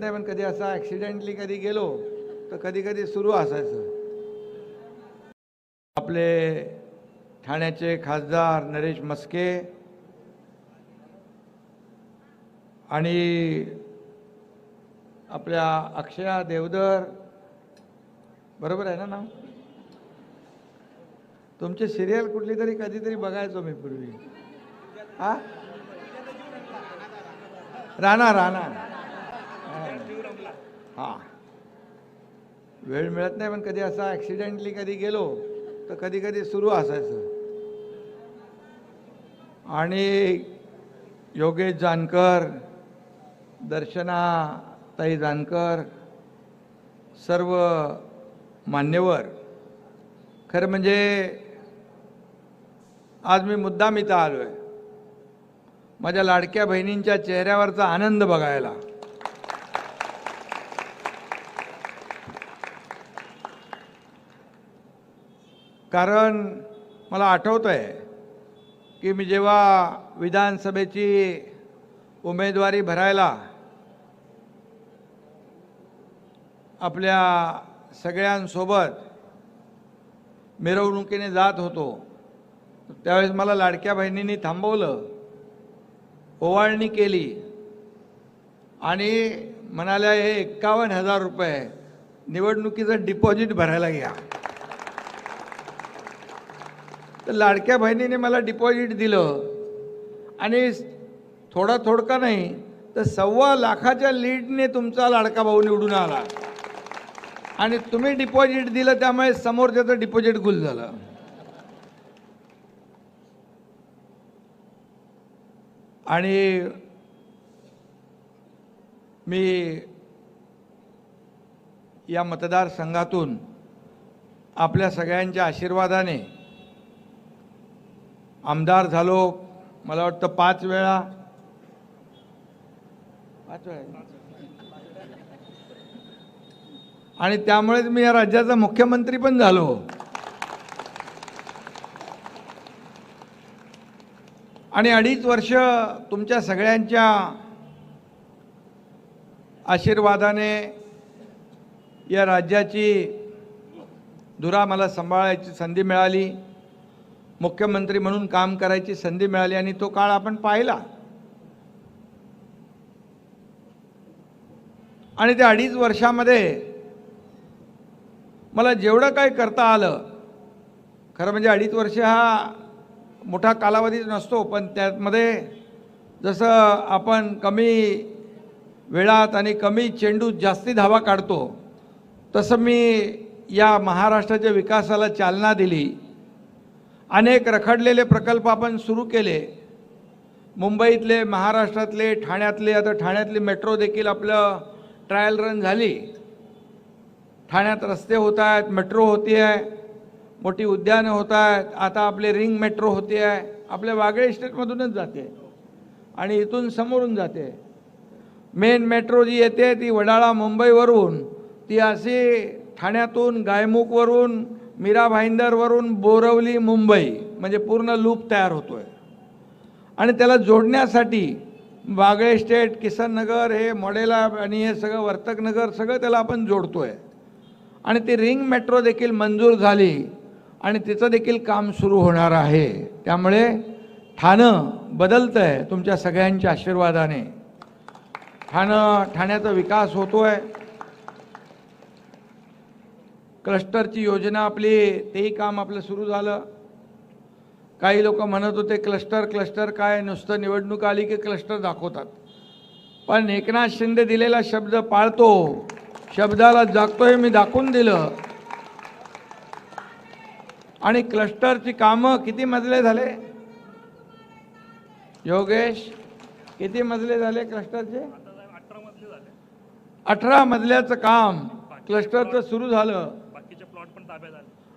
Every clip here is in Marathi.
नाही पण कधी असा ॲक्सिडेंटली कधी गेलो तर कधी कधी सुरू असायचं. आपले ठाण्याचे खासदार नरेश मस्के आणि आपल्या अक्षया देवदर बरोबर आहे ना नाव? तुमची सिरियल कुठली तरी कधीतरी बघायचो मी पूर्वी. हा? राणा राणा. हा. वेळ मिळत नाही पण कधी असा ॲक्सिडेंटली कधी गेलो तर कधी कधी सुरू असायचं. आणि योगेश जानकर दर्शना ताई जानकर सर्व मान्यवर. खरं म्हणजे आज मी मुद्दाम इथं आलो आहे माझ्या लाडक्या बहिणींच्या चेहऱ्यावरचा आनंद बघायला. कारण मला आठवत आहे की मी जेव्हा विधानसभेची उमेदवारी भरायला आपल्या सगळ्यांसोबत मिरवणुकीने जात होतो त्यावेळेस मला लाडक्या बहिणींनी थांबवलं ओवाळणी केली आणि म्हणाल्या हे एक्कावन्न हजार रुपये निवडणुकीचं डिपॉझिट भरायला घ्या. तर लाडक्या बहिणीने मला डिपॉझिट दिलं. आणि थोडा थोडका नाही तर सव्वा लाखाच्या लीडने तुमचा लाडका भाऊ निवडून आला. आणि तुम्ही डिपॉझिट दिलं त्यामुळे समोरच्याचं डिपॉझिट गुल झालं. आणि मी या मतदारसंघातून आपल्या सगळ्यांच्या आशीर्वादाने आमदार झालो. मला वाटतं पाच वेळा. पाच वेळा. आणि त्यामुळेच मी या राज्याचा मुख्यमंत्री पण झालो. आणि अडीच वर्ष तुमच्या सगळ्यांच्या आशीर्वादाने या राज्याची धुरा मला सांभाळायची संधी मिळाली. मुख्यमंत्री म्हणून काम करायची संधी मिळाली आणि तो काळ आपण पाहिला. आणि त्या अडीच वर्षामध्ये मला जेवढं काही करता आलं खरं म्हणजे अडीच वर्ष हा मोठा कालावधीच नसतो पण त्यामध्ये जसं आपण कमी वेळात आणि कमी चेंडूत जास्ती धावा काढतो तसं मी या महाराष्ट्राच्या विकासाला चालना दिली. अनेक रखडलेले प्रकल्प आपण सुरू केले. मुंबईतले महाराष्ट्रातले ठाण्यातले आता ठाण्यातली मेट्रो देखील आपलं ट्रायल रन झाली. ठाण्यात रस्ते होत आहेत मेट्रो होती आहे मोठी उद्यानं होत आहेत आता आपले रिंग मेट्रो होते आहे आपल्या वागळे स्टेटमधूनच जाते आणि इथून समोरून जाते. मेन मेट्रो जी येते ती वडाळा मुंबईवरून ती अशी ठाण्यातून गायमुखवरून मीरा भाईंदरवरून बोरवली मुंबई म्हणजे पूर्ण लूप तयार होतो आहे आणि त्याला जोडण्यासाठी बागळे स्टेट किसन नगर हे मॉडेला आणि हे सगळं वर्तक नगर सगळं त्याला आपण जोडतो आहे आणि ती रिंग मेट्रो देखील मंजूर झाली आणि तिचं देखील काम सुरू होणार आहे. त्यामुळे ठाणं बदलतं आहे तुमच्या सगळ्यांच्या आशीर्वादाने. ठाणं ठाण्याचा विकास होतो आहे क्लस्टरची योजना आपली तेही काम आपलं सुरू झालं. काही लोक म्हणत होते क्लस्टर क्लस्टर काय? नुसतं निवडणूक आली की क्लस्टर दाखवतात. पण एकनाथ शिंदे दिलेला शब्द पाळतो. शब्दाला जागतोय मी दाखवून दिलं. आणि क्लस्टरची कामं किती मजले झाले? योगेश किती मजले झाले क्लस्टरचे? अठरा मजल्याचं काम क्लस्टरचं सुरू झालं बाकीचे प्लॉट पण ताब्यात आले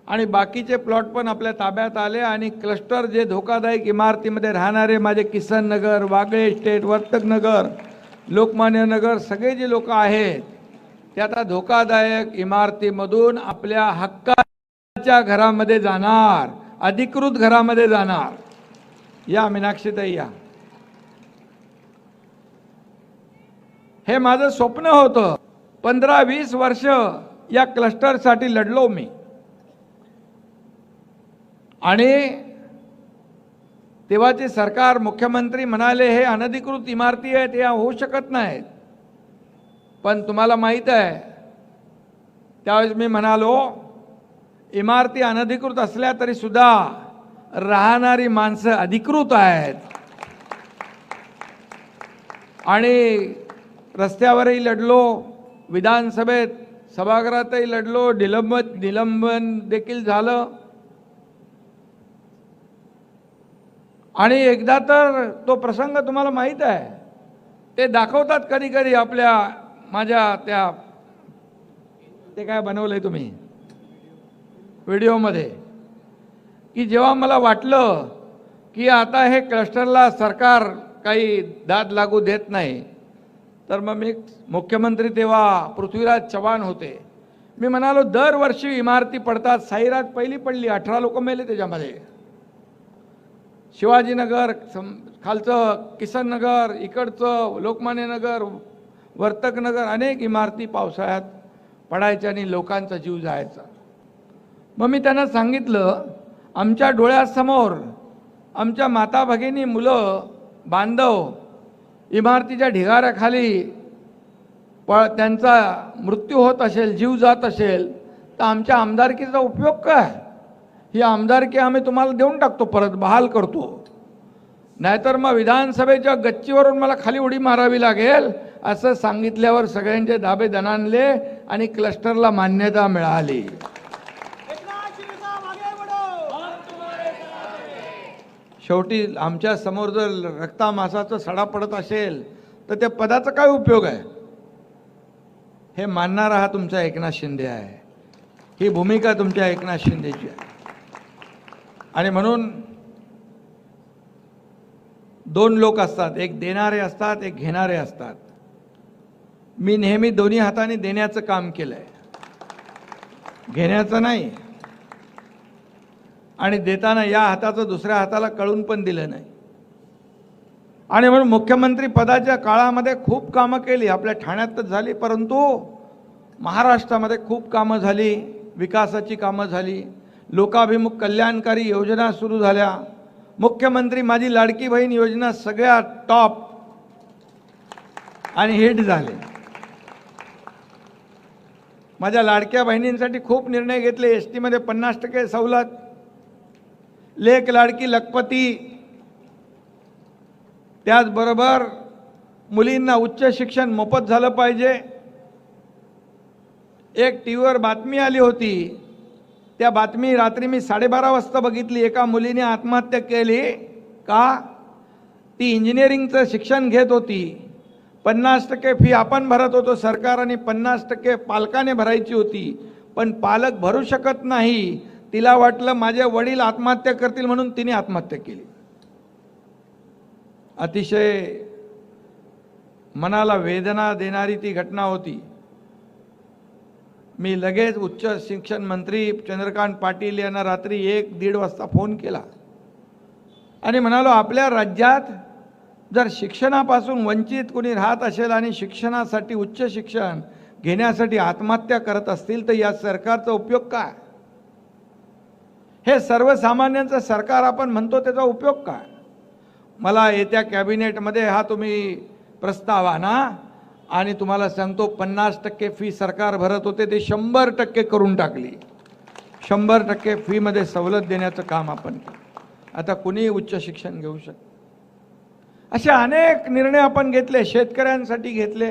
आणि बाकीचे प्लॉट पण आपल्या ताब्यात आले आणि क्लस्टर जे धोकादायक इमारतीमध्ये राहणारे माझे किसन नगर वागळे स्टेट वर्तक नगर लोकमान्य नगर सगळे जे लोक आहेत ते आता धोकादायक इमारतीमधून आपल्या हक्काच्या घरामध्ये जाणार अधिकृत घरामध्ये जाणार. या मीनाक्षीताई या. हे माझं स्वप्न होतं. पंधरा वीस वर्ष या क्लस्टरसाठी लढलो मी. आणि तेव्हाचे सरकार मुख्यमंत्री म्हणाले हे अनधिकृत इमारती आहेत या होऊ शकत नाहीत. पण तुम्हाला माहीत आहे त्यावेळेस मी म्हणालो इमारती अनधिकृत असल्या तरी सुद्धा राहणारी माणसं अधिकृत आहेत. आणि रस्त्यावरही लढलो विधानसभेत सभागृहातही लढलो निलंब निलंबन देखील झालं. आणि एकदा तर तो प्रसंग तुम्हाला माहीत आहे. ते दाखवतात कधी कधी आपल्या माझ्या त्या ते काय बनवलंय तुम्ही? व्हिडिओमध्ये. की जेव्हा मला वाटलं की आता हे क्लस्टरला सरकार काही दाद लागू देत नाही तर मग मी मुख्यमंत्री तेव्हा पृथ्वीराज चव्हाण होते. मी म्हणालो दरवर्षी इमारती पडतात. साईराज पहिली पडली. अठरा लोक मेले त्याच्यामध्ये. शिवाजीनगर सम खालचं किसन नगर इकडचं लोकमान्यनगर वर्तकनगर अनेक इमारती पावसाळ्यात पडायच्या आणि लोकांचा जीव जायचा. मग मी त्यांना सांगितलं आमच्या डोळ्यासमोर आमच्या माता भगिनी मुलं बांधव इमारतीच्या ढिगाऱ्याखाली प त्यांचा मृत्यू होत असेल जीव जात असेल तर आमच्या आमदारकीचा उपयोग काय? ही आमदारकी आम्ही तुम्हाला देऊन टाकतो परत बहाल करतो. नाहीतर मग विधानसभेच्या गच्चीवरून मला खाली उडी मारावी लागेल असं सांगितल्यावर सगळ्यांचे दाबे दणानले आणि क्लस्टरला मान्यता मिळाली. शेवटी आमच्यासमोर जर रक्तामासाचा सडा पडत असेल तर त्या पदाचा काय उपयोग आहे? हे मानणारा हा तुमचा एकनाथ शिंदे आहे. ही भूमिका तुमच्या एकनाथ शिंदेची आहे. आणि म्हणून दोन लोक असतात एक देणारे असतात एक घेणारे असतात. मी नेहमी दोन्ही हाताने देण्याचं काम केलं आहे घेण्याचं नाही. आणि देताना या हाताचं दुसऱ्या हाताला कळून पण दिलं नाही. आणि म्हणून मुख्यमंत्री पदाच्या काळामध्ये खूप कामं केली. आपल्या ठाण्यात तर झाली परंतु महाराष्ट्रामध्ये खूप कामं झाली विकासाची कामं झाली. लोकाभिमुख कल्याणकारी योजना सुरू झाल्या. मुख्यमंत्री माझी लाडकी बहीण योजना सगळ्या टॉप आणि हिट झाले. माझ्या लाडक्या बहिणींसाठी खूप निर्णय घेतले. एस टीमध्ये पन्नास टक्के सवलत. लेख लाडकी लखपती. त्याचबरोबर मुलींना उच्च शिक्षण मोफत झालं पाहिजे. एक टी व्हीवर बातमी आली होती. त्या बातमी रात्री मी साडेबारा वाजता बघितली. एका मुलीने आत्महत्या केली. का? ती इंजिनिअरिंगचं शिक्षण घेत होती. पन्नास टक्के फी आपण भरत होतो. सरकार आणि पन्नास टक्के पालकाने भरायची होती. पण पालक भरू शकत नाही. तिला वाटलं माझे वडील आत्महत्या करतील म्हणून तिने आत्महत्या केली. अतिशय मनाला वेदना देणारी ती घटना होती. मी लगेच उच्च शिक्षण मंत्री चंद्रकांत पाटील यांना रात्री एक दीड वाजता फोन केला. आणि म्हणालो आपल्या राज्यात जर शिक्षणापासून वंचित कोणी राहत असेल आणि शिक्षणासाठी उच्च शिक्षण घेण्यासाठी आत्महत्या करत असतील तर या सरकारचा उपयोग काय? हे सर्वसामान्यांचं सरकार आपण म्हणतो त्याचा उपयोग काय? मला येत्या कॅबिनेटमध्ये हा तुम्ही प्रस्ताव आणा. आणि तुम्हाला सांगतो पन्नास टक्के फी सरकार भरत होते ते शंभर टक्के करून टाकली. शंभर टक्के फीमध्ये सवलत देण्याचं काम आपण केलं. आता कुणीही उच्च शिक्षण घेऊ शकतं असे अनेक निर्णय आपण घेतले शेतकऱ्यांसाठी घेतले.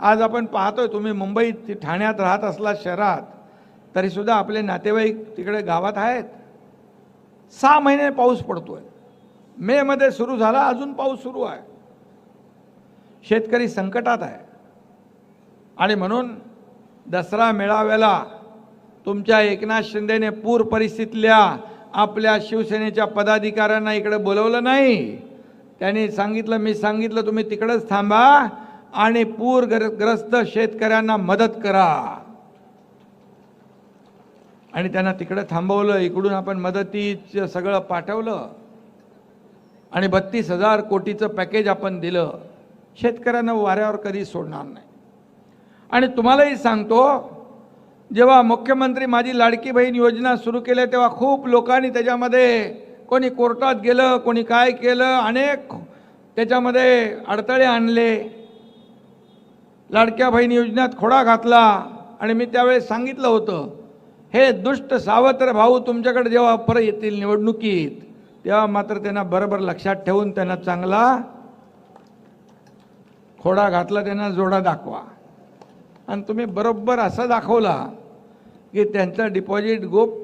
आज आपण पाहतोय तुम्ही मुंबईत ठाण्यात राहत असला शहरात तरीसुद्धा आपले नातेवाईक तिकडे गावात आहेत. सहा महिने पाऊस पडतोय. मेमध्ये सुरू झाला अजून पाऊस सुरू आहे. शेतकरी संकटात आहे. आणि म्हणून दसरा मेळाव्याला तुमच्या एकनाथ शिंदेने पूर परिस्थितीतल्या आपल्या शिवसेनेच्या पदाधिकाऱ्यांना इकडे बोलवलं नाही. त्यांनी सांगितलं मी सांगितलं तुम्ही तिकडंच थांबा आणि पूरग्रस्त शेतकऱ्यांना मदत करा. आणि त्यांना तिकडं थांबवलं इकडून आपण मदतीचं सगळं पाठवलं. आणि बत्तीस हजार कोटीचं पॅकेज आपण दिलं. शेतकऱ्यांना वाऱ्यावर कधी सोडणार नाही. आणि तुम्हालाही सांगतो जेव्हा मुख्यमंत्री माझी लाडकी बहीण योजना सुरू केल्या तेव्हा खूप लोकांनी त्याच्यामध्ये कोणी कोर्टात गेलं कोणी काय केलं अनेक त्याच्यामध्ये अडथळे आणले. लाडक्या बहीण योजनेत खोडा घातला आणि मी त्यावेळेस सांगितलं होतं हे दुष्ट सावत्र भाऊ तुमच्याकडे जेव्हा परत येतील निवडणुकीत तेव्हा मात्र त्यांना बरोबर लक्षात ठेवून त्यांना चांगला खोडा घातला त्यांना जोडा दाखवा. आणि तुम्ही बरोबर असं दाखवला की त्यांचं डिपॉझिट गोप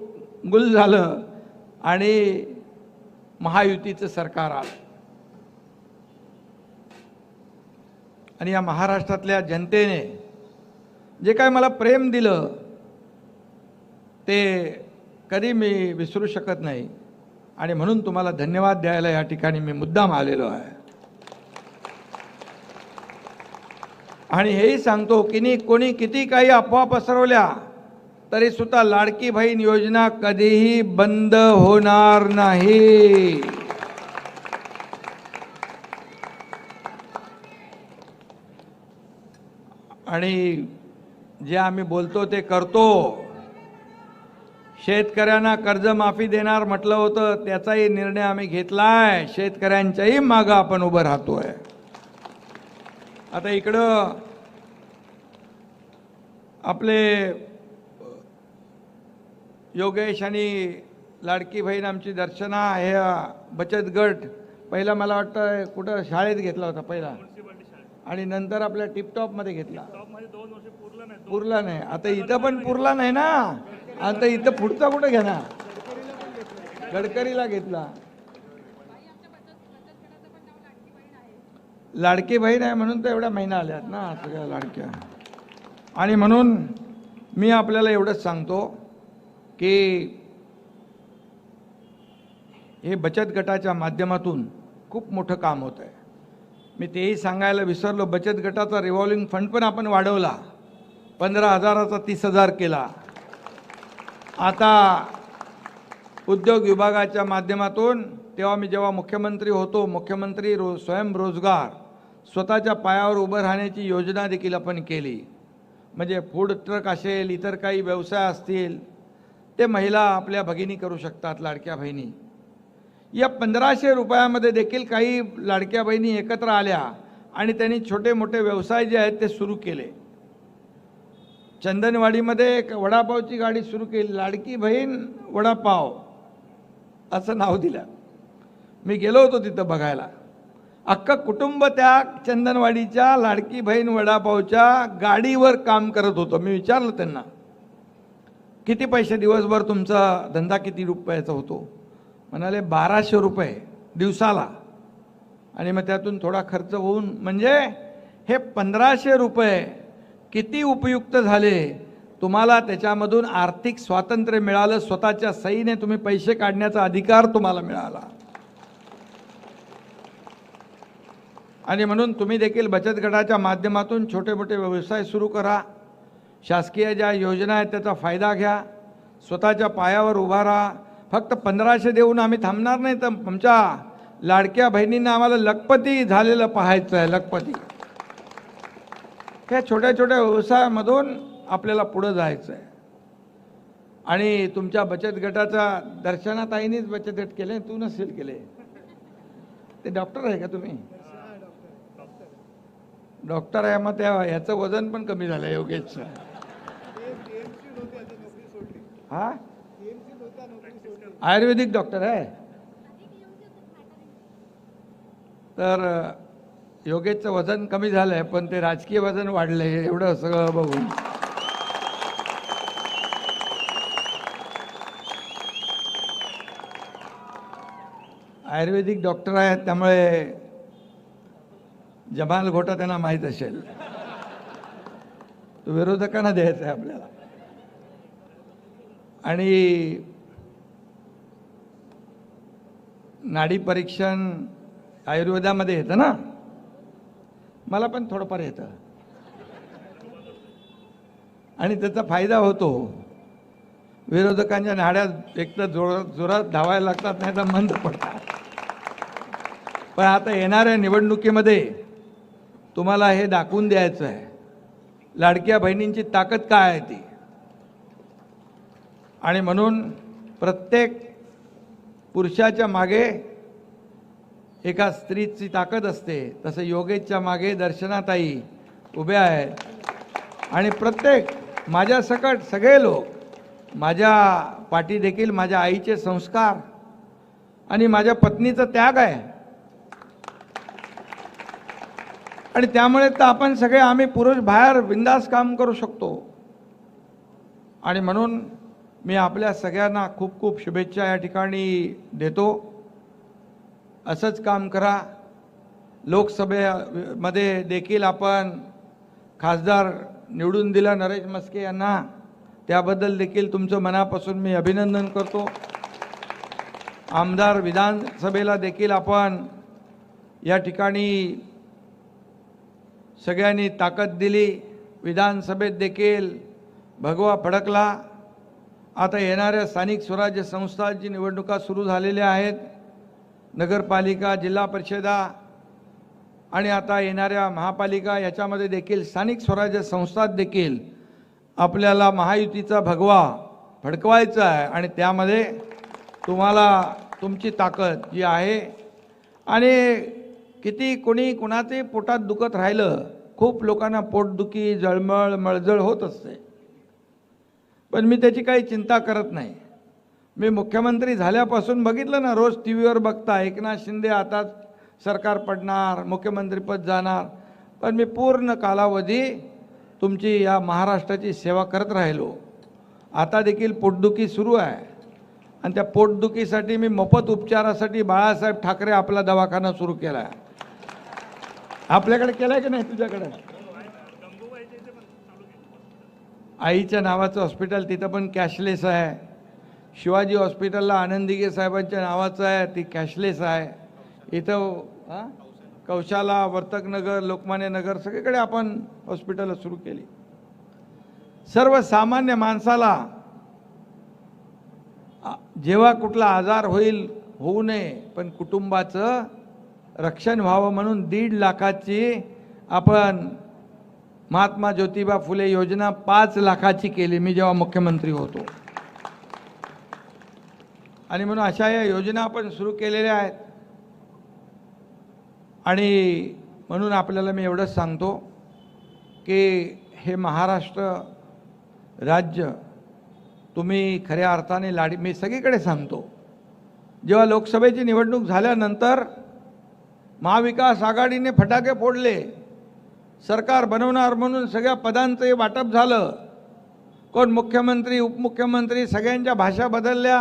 गुल झालं आणि महायुतीचं सरकार आलं. आणि या महाराष्ट्रातल्या जनतेने जे काय मला प्रेम दिलं ते कधी मी विसरू शकत नाही. आणि म्हणून तुम्हाला धन्यवाद द्यायला या ठिकाणी मी मुद्दाम आलेलो आहे. आणि हेही सांगतो की नी कोणी किती काही अफवा पसरवल्या तरी सुद्धा लाडकी बहीण योजना कधीही बंद होणार नाही. आणि जे आम्ही बोलतो ते करतो. शेतकऱ्यांना कर्जमाफी देणार म्हटलं होतं त्याचाही निर्णय आम्ही घेतलाय. शेतकऱ्यांच्याही मागं आपण उभं राहतोय. आता इकडं आपले योगेश आणि लाडकी बहीण आमची दर्शना हे बचत गट. पहिला मला वाटतं कुठं शाळेत घेतला होता पहिला. आणि नंतर आपल्या टिपटॉपमध्ये घेतला. पुरला नाही. आता इथं पण पुरला नाही ना. आता इथं पुढचा कुठं घेणार? गडकरीला घेतला. लाडकी बहीण आहे म्हणून तर एवढ्या महिना आल्यात ना सगळ्या लाडक्या. आणि म्हणून मी आपल्याला एवढंच सांगतो की हे बचत गटाच्या माध्यमातून खूप मोठं काम होत आहे. मी तेही सांगायला विसरलो बचत गटाचा रिव्हॉल्विंग फंड पण आपण वाढवला पंधरा हजाराचा तीस हजार केला. आता उद्योग विभागाच्या माध्यमातून तेव्हा मी जेव्हा मुख्यमंत्री होतो मुख्यमंत्री रो स्वयंरोजगार स्वतःच्या पायावर उभं राहण्याची योजना देखील आपण केली. म्हणजे फूड ट्रक असेल इतर काही व्यवसाय असतील ते महिला आपल्या भगिनी करू शकतात लाडक्या बहिणी. या पंधराशे रुपयामध्ये देखील काही लाडक्या बहिणी एकत्र आल्या आणि त्यांनी छोटे मोठे व्यवसाय जे आहेत ते सुरू केले. चंदनवाडीमध्ये एक वडापावची गाडी सुरू केली. लाडकी बहीण वडापाव असं नाव दिलं. मी गेलो होतो तिथं बघायला. अख्खं कुटुंब त्या चंदनवाडीच्या लाडकी बहीण वडापावच्या गाडीवर काम करत होतं. मी विचारलं त्यांना किती पैसे दिवसभर तुमचा धंदा किती रुपयाचा होतो? म्हणाले बाराशे रुपये दिवसाला. आणि मग त्यातून थोडा खर्च होऊन म्हणजे हे पंधराशे रुपये किती उपयुक्त झाले? तुम्हाला त्याच्यामधून आर्थिक स्वातंत्र्य मिळालं स्वतःच्या सहीने तुम्ही पैसे काढण्याचा अधिकार तुम्हाला मिळाला. आणि म्हणून तुम्ही देखील बचत गटाच्या माध्यमातून छोटे मोठे व्यवसाय सुरू करा. शासकीय ज्या योजना आहेत त्याचा फायदा घ्या. स्वतःच्या पायावर उभा राहा. फक्त पंधराशे देऊन आम्ही थांबणार नाही तर आमच्या लाडक्या बहिणींना आम्हाला लखपती झालेलं पाहायचं आहे लखपती. ह्या छोट्या छोट्या व्यवसायामधून आपल्याला पुढं जायचं आहे आणि तुमच्या बचत गटाचा दर्शनाताईनीच बचत गट केले तू नसेल केले ते डॉक्टर आहे का तुम्ही? डॉक्टर आहे मग त्या ह्याचं वजन पण कमी झालं योगेशचं. हा आयुर्वेदिक डॉक्टर आहे? तर योगेशचं वजन कमी झालं आहे पण ते राजकीय वजन वाढलं आहे एवढं सगळं बघून. आयुर्वेदिक डॉक्टर आहेत त्यामुळे जमाल घोटा त्यांना माहीत असेल. तो विरोधकांना द्यायचा आहे आपल्याला. आणि नाडी परीक्षण आयुर्वेदामध्ये येतं ना? मला पण थोडंफार येतं. आणि त्याचा फायदा होतो. विरोधकांच्या नाड्या एक तर जोरात जोरात धावायला लागतात नाही तर मंद पडतात. पण आता येणाऱ्या निवडणुकीमध्ये तुम्हाला हे दाखवून द्यायचं आहे. लाडक्या बहिणींची ताकद काय आहे ती? आणि म्हणून प्रत्येक पुरुषाच्या मागे एका स्त्रीची ताकद असते. तसं योगेशच्या मागे दर्शनाताई उभ्या आहेत. आणि प्रत्येक माझ्या सकट सगळे लोक माझ्या पाठीदेखील माझ्या आईचे संस्कार आणि माझ्या पत्नीचा त्याग आहे. आणि त्यामुळे तर आपण सगळे आम्ही पुरुष बाहेर बिंदास काम करू शकतो. आणि म्हणून मी आपल्या सगळ्यांना खूप खूप शुभेच्छा या ठिकाणी देतो. असंच काम करा. लोकसभेमध्ये देखील आपण खासदार निवडून दिला नरेश मस्के यांना. त्याबद्दल देखील तुमचं मनापासून मी अभिनंदन करतो. आमदार विधानसभेला देखील आपण या ठिकाणी सगळ्यांनी ताकद दिली. विधानसभेत देखील भगवा फडकला. आता येणाऱ्या स्थानिक स्वराज्य संस्थांची निवडणुका सुरू झालेल्या आहेत. नगरपालिका जिल्हा परिषदा आणि आता येणाऱ्या महापालिका याच्यामध्ये देखील स्थानिक स्वराज्य संस्थात देखील आपल्याला महायुतीचा भगवा फडकवायचा आहे आणि त्यामध्ये तुम्हाला तुमची ताकद जी आहे. आणि किती कोणी कुणाचे पोटात दुखत राहिलं खूप लोकांना पोटदुखी जळमळ मळजळ होत असते. पण मी त्याची काही चिंता करत नाही. मी मुख्यमंत्री झाल्यापासून बघितलं ना रोज टी व्हीवर बघता एकनाथ शिंदे आता सरकार पडणार मुख्यमंत्रीपद जाणार. पण मी पूर्ण कालावधी तुमची या महाराष्ट्राची सेवा करत राहिलो. आता देखील पोटदुखी सुरू आहे. आणि त्या पोटदुखीसाठी मी मोफत उपचारासाठी बाळासाहेब ठाकरे आपला दवाखाना सुरू केला आहे. आपल्याकडे केलाय की नाही तुझ्याकडे? आईच्या नावाचं हॉस्पिटल तिथं पण कॅशलेस आहे. शिवाजी हॉस्पिटलला आनंदिगे साहेबांच्या नावाचं आहे ती कॅशलेस आहे. इथं हां? कौशाला वर्तकनगर लोकमान्य नगर सगळीकडे आपण हॉस्पिटल सुरू केली. सर्वसामान्य माणसाला जेव्हा कुठला आजार होईल होऊ नये पण कुटुंबाचं रक्षण व्हावं म्हणून दीड लाखाची आपण महात्मा ज्योतिबा फुले योजना पाच लाखाची केली मी जेव्हा मुख्यमंत्री होतो. आणि म्हणून अशा या योजना आपण सुरू केलेल्या आहेत. आणि म्हणून आपल्याला मी एवढंच सांगतो की हे महाराष्ट्र राज्य तुम्ही खऱ्या अर्थाने लाडी मी सगळीकडे सांगतो. जेव्हा लोकसभेची निवडणूक झाल्यानंतर महाविकास आघाडीने फटाके फोडले. सरकार बनवणार म्हणून सगळ्या पदांचंही वाटप झालं. कोण मुख्यमंत्री उपमुख्यमंत्री सगळ्यांच्या भाषा बदलल्या.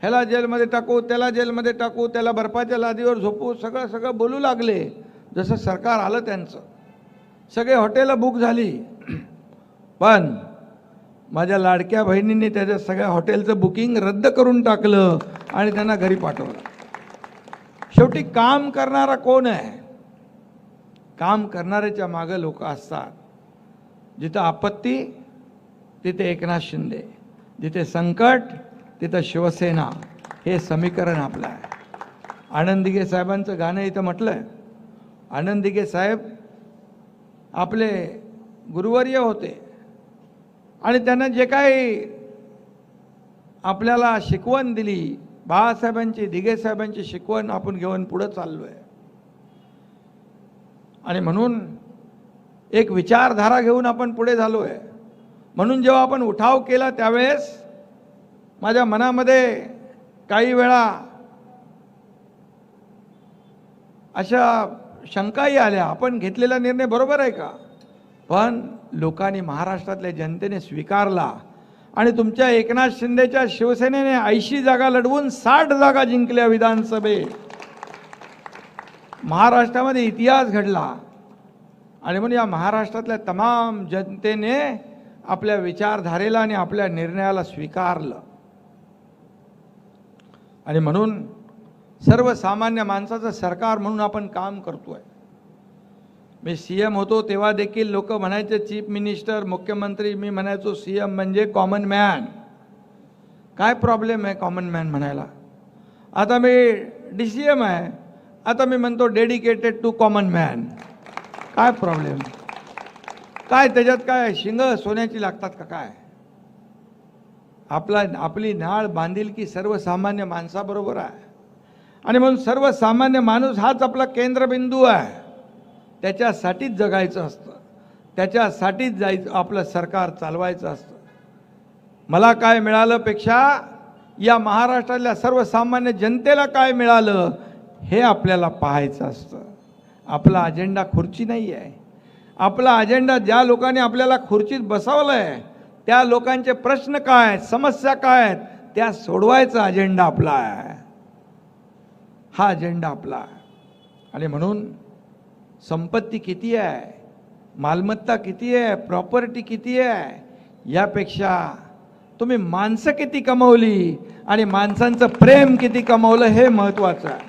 ह्याला जेलमध्ये टाकू त्याला जेलमध्ये टाकू त्याला बर्फाच्या लादीवर झोपू सगळं सगळं बोलू लागले. जसं सरकार आलं त्यांचं. सगळे हॉटेलं बुक झाली. पण माझ्या लाडक्या बहिणींनी त्याच्या सगळ्या हॉटेलचं बुकिंग रद्द करून टाकलं आणि त्यांना घरी पाठवलं. शेवटी काम करणारा कोण आहे? काम करणाऱ्याच्या मागं लोक असतात. जिथं आपत्ती तिथे एकनाथ शिंदे जिथे संकट तिथं शिवसेना. हे समीकरण आपलं आहे. आनंदिगे साहेबांचं गाणं इथं म्हटलं आहे आनंदिगे साहेब आपले गुरुवर्य होते. आणि त्यांना जे काही आपल्याला शिकवण दिली बाळासाहेबांची दिगेसाहेबांची शिकवण आपण घेऊन पुढं चाललो आहे आणि म्हणून एक विचारधारा घेऊन आपण पुढे झालो आहे म्हणून जेव्हा आपण उठाव केला त्यावेळेस माझ्या मनामध्ये काही वेळा अशा शंकाही आल्या. आपण घेतलेला निर्णय बरोबर आहे का? पण लोकांनी महाराष्ट्रातल्या जनतेने स्वीकारला. आणि तुमच्या एकनाथ शिंदेच्या शिवसेनेने ऐंशी जागा लढवून साठ जागा जिंकल्या विधानसभेत. महाराष्ट्रामध्ये इतिहास घडला. आणि म्हणून या महाराष्ट्रातल्या तमाम जनतेने आपल्या विचारधारेला आणि आपल्या निर्णयाला स्वीकारलं. आणि म्हणून सर्वसामान्य माणसाचं सरकार म्हणून आपण काम करतोय. मी सी एम होतो तेव्हा देखील लोक म्हणायचे चीफ मिनिस्टर मुख्यमंत्री. मी म्हणायचो सी एम म्हणजे कॉमन मॅन काय प्रॉब्लेम आहे कॉमन मॅन म्हणायला? आता मी डी सी एम आहे. आता मी म्हणतो डेडिकेटेड टू कॉमन मॅन काय प्रॉब्लेम काय त्याच्यात काय शिंग सोन्याची लागतात का काय? आपला आपली नाळ बांधील की सर्वसामान्य माणसाबरोबर आहे. आणि म्हणून सर्वसामान्य माणूस हाच आपला केंद्रबिंदू आहे. त्याच्यासाठीच जगायचं असतं. त्याच्यासाठीच जायचं आपलं सरकार चालवायचं असतं. मला काय मिळालंपेक्षा या महाराष्ट्रातल्या सर्वसामान्य जनतेला काय मिळालं हे आपल्याला पाहायचं असतं. आपला अजेंडा खुर्ची नाही आहे. आपला अजेंडा ज्या लोकांनी आपल्याला खुर्चीत बसवलं आहे त्या लोकांचे प्रश्न काय आहेत समस्या काय आहेत त्या सोडवायचा अजेंडा आपला आहे. हा अजेंडा आपला आहे. आणि म्हणून संपत्ती किती आहे? मालमत्ता किती आहे? प्रॉपर्टी किती आहे? यापेक्षा तुम्ही माणसं किती कमवली आणि माणसांचं प्रेम किती कमवलं हे महत्त्वाचं आहे.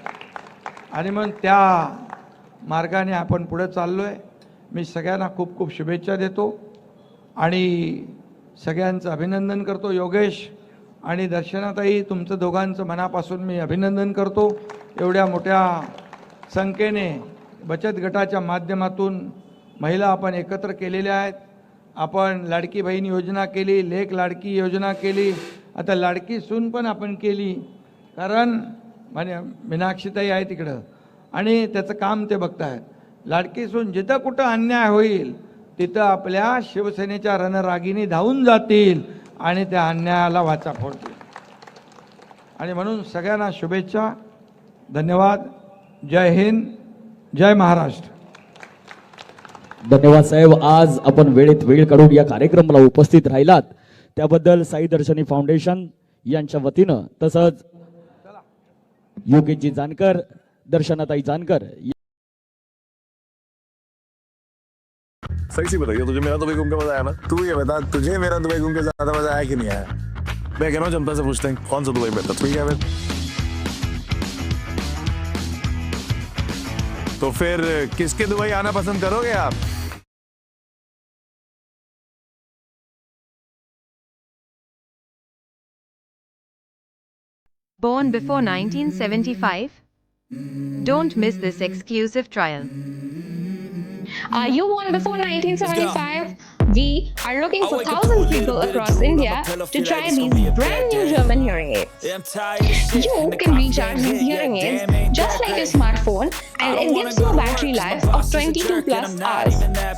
आणि मग त्या मार्गाने आपण पुढे चाललो आहे मी सगळ्यांना खूप खूप शुभेच्छा देतो आणि सगळ्यांचं अभिनंदन करतो योगेश आणि दर्शनाताई तुमचं दोघांचं मनापासून मी अभिनंदन करतो. एवढ्या मोठ्या संख्येने बचत गटाच्या माध्यमातून महिला आपण एकत्र केलेल्या आहेत. आपण लाडकी बहीण योजना केली लेख लाडकी योजना केली. आता लाडकी सून पण आपण केली. कारण म्हणजे मीनाक्षीताई आहे तिकडं आणि त्याचं काम ते बघतायत लाडकी सून जिथं कुठं अन्याय होईल तिथं आपल्या शिवसेनेच्या रणरागिनी धावून जातील आणि त्या अन्यायाला वाचा फोडतील. आणि म्हणून सगळ्यांना शुभेच्छा. धन्यवाद. जय हिंद. जय महाराष्ट्र. धन्यवाद साहेब. आज आपण वेळेत वेळ काढून या कार्यक्रमाला उपस्थित राहिलात. त्याबद्दल साई दर्शनी फाउंडेशन यांच्या वतीनं तसंच योगेशजी जानकर दर्शनाताई जानकर सही सी बताइए तुझे मेरा दुबई घूम के मजा आया ना? तू ये बता तुझे मेरा दुबई घूम के ज्यादा मजा आया कि नहीं आया? मैं कह रहा हूँ जनता से पूछते हैं कौन सा दुबई बेहतर? ठीक है तो फिर किसके दुबई आना पसंद करोगे आप Born before 1975? Don't miss this exclusive trial. Are you born before 1975? We are looking for 1,000 people across India to try these brand new German hearing aids. You can recharge these hearing aids just like your smartphone and it gives you a battery life of 22 plus hours.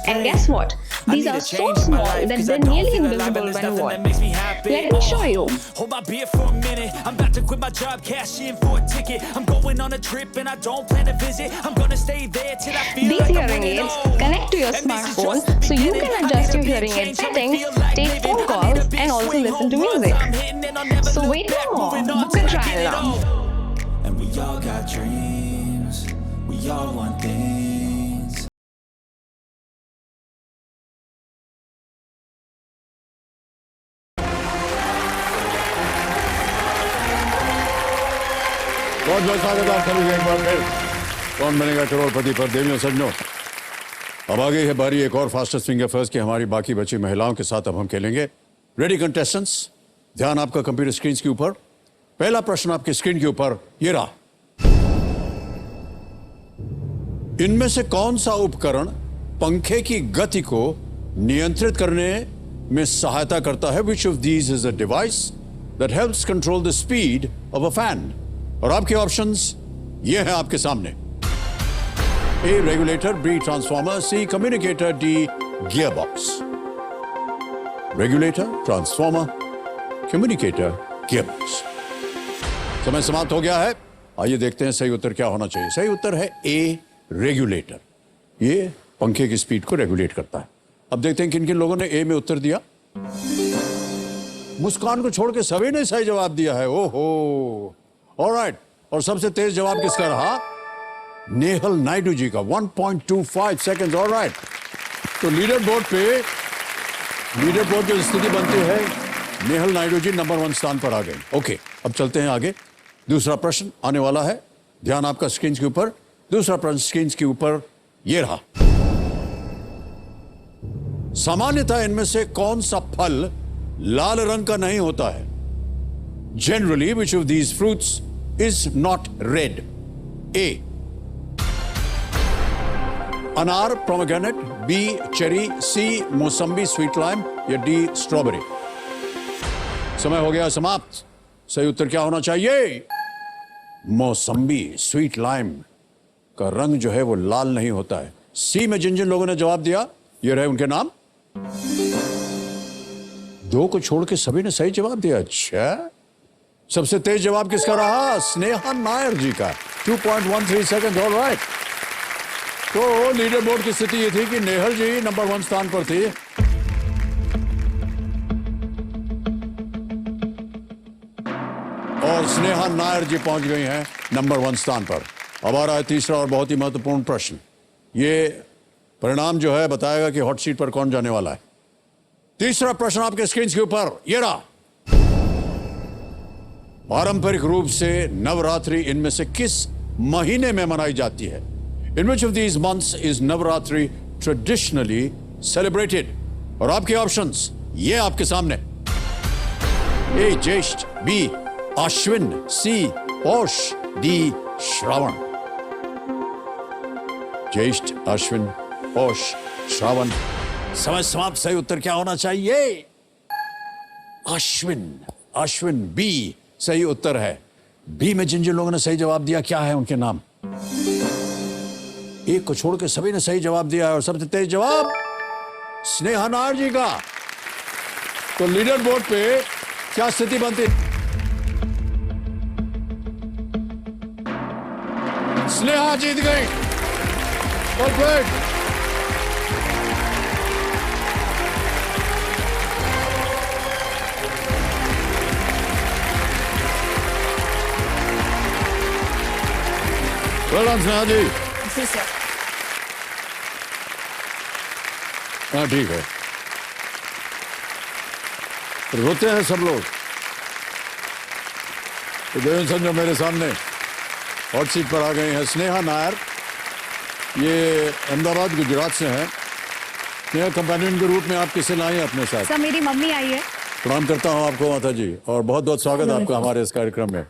And guess what? These are so small that they're nearly invisible when worn. Let me show you. Hold my beer for a minute. I'm about to quit my job, cash in for a ticket. I'm going on a trip and I don't plan to visit. I'm gonna stay there till I feel These like hearing aids connect to your And this is just smartphone so you can adjust your hearing aid. Settings, take phone I need a calls, and also listen to music. I'm hitting and I'll never So wait no more. Book a trial now. And we all got dreams. We all want things. बहुत बहुत स्वागत आप सभी एक बार फिर कौन बनेगा करोड़पति पर देवियों सज्जनों अब आगे है बारी एक और फास्टेस्ट फिंगर फ़र्स्ट की हमारी बाकी बची महिलाओं के साथ अब हम खेलेंगे रेडी कंटेस्टेंट्स ध्यान आपका कंप्यूटर स्क्रीन के ऊपर पहला प्रश्न आपकी स्क्रीन के ऊपर ये रहा इनमें से कौन सा उपकरण पंखे की गति को नियंत्रित करने में सहायता करता है which of these is a device that helps control the speed of a fan और आपके ऑप्शंस ये हैं आपके सामने। A regulator B transformer C communicator D gear box regulator transformer communicator gear box समय समाप्त हो गया है। आइए देखते हैं सही उत्तर क्या होना चाहिए। सही उत्तर है ए रेगुलेटर ये पंखे की स्पीड को रेगुलेट करता है। अब देखते हैं किन किन लोगों ने ए में उत्तर दिया। मुस्कान को छोड़ के सभी ने सही जवाब दिया है। ओहो! ऑलराइट और सबसे तेज जवाब किसका रहा? नेहल नायडू जी का। 1.25 सेकंड्स ऑलराइट तो लीडर बोर्ड पे लीडर बोर्ड की स्थिति बनती है। नेहल नायडू जी नंबर वन स्थान पर आ गए। ओके अब चलते हैं आगे। दूसरा प्रश्न आने वाला है। ध्यान आपका स्क्रीन के ऊपर। दूसरा प्रश्न स्क्रीन के ऊपर ये रहा। सामान्यतः इनमें से कौन सा फल लाल रंग का नहीं होता है? Generally which of these fruits is not red A अनार pomegranate B cherry C mosambi sweet lime या डी स्ट्रॉबेरी समय हो गया समाप्त। सही उत्तर क्या होना चाहिए? मौसम्बी स्वीट लाइम का रंग जो है वो लाल नहीं होता है। सी में जिन जिन लोगों ने जवाब दिया, ये रहे उनके नाम। दो को छोड़ के सभी ने सही जवाब दिया। अच्छा। सबसे तेज जवाब किसका रहा? स्नेहा नायर जी का। 2.13 सेकंड ऑल राइट तो लीडर बोर्ड की स्थिति ये थी कि नेहल जी नंबर वन स्थान पर थी। और स्नेहा नायर जी पहुँच गई हैं नंबर वन स्थान पर। अब आ रहा है तीसरा और बहुत ही महत्वपूर्ण प्रश्न। ये परिणाम जो है बताएगा कि हॉट सीट पर कौन जाने वाला है। तीसरा प्रश्न आपके स्क्रीन के ऊपर। ये रहा। पारंपरिक रूप से नवरात्रि इनमें से किस महीने में मनाई जाती है? In which of these months is Navratri traditionally celebrated और आपके ऑप्शंस ये आपके सामने। A Jyeshtha B Ashwin C Paush D Shravan. Jyeshtha, Ashwin, Paush, Shravan. समय समाप्त, सही उत्तर क्या होना चाहिए? अश्विन अश्विन बी सही उत्तर है। बी में जिन जिन लोगों ने सही जवाब दिया, क्या है उनके नाम? एक को छोड़ के सभी ने सही जवाब दिया है और सबसे तेज जवाब स्नेहा नायर जी का। तो लीडर बोर्ड पे क्या स्थिति बनती? स्नेहा जीत गई। Perfect Well done, Sneha ji हाँ ठीक है। रोते हैं सब लोग। तो देवेंद्र संजय मेरे सामने हॉट सीट पर आ गए हैं स्नेहा नायर। ये अहमदाबाद गुजरात से हैं। स्नेहा कंपेनियन के रूप में आप किसे लाए अपने साथ? सर मेरी मम्मी आई है। प्रणाम करता हूँ आपको माता जी और बहुत बहुत स्वागत है आपका हमारे इस कार्यक्रम में।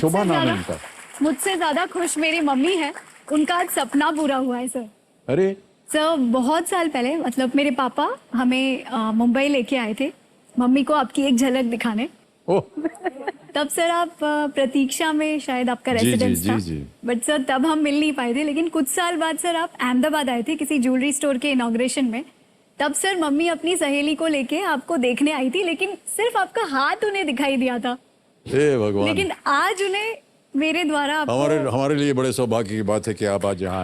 शुभा नाम है इनका। मुझसे ज़्यादा खुश मेरी मम्मी है। उनका आज सपना पूरा हुआ है सर अरे। सर बहुत साल पहले मतलब मेरे पापा हमें मुंबई लेके आए थे मम्मी को आपकी एक झलक दिखाने। ओह। तब सर आप प्रतीक्षा में शायद आपका जी, जी, रेसिडेंस जी, था। जी। बट सर तब हम मिल नहीं पाए थे लेकिन कुछ साल बाद सर आप अहमदाबाद आए थे किसी ज्वेलरी स्टोर के इनॉग्रेशन में। तब सर मम्मी अपनी सहेली को लेके आपको देखने आई थी लेकिन सिर्फ़ आपका हाथ उन्हें दिखाई दिया था। हे भगवान। लेकिन आज उन्हें मेरे द्वारा हमारे हमारे लिए बड़े सौभाग्य की बात है कि आप आज यहाँ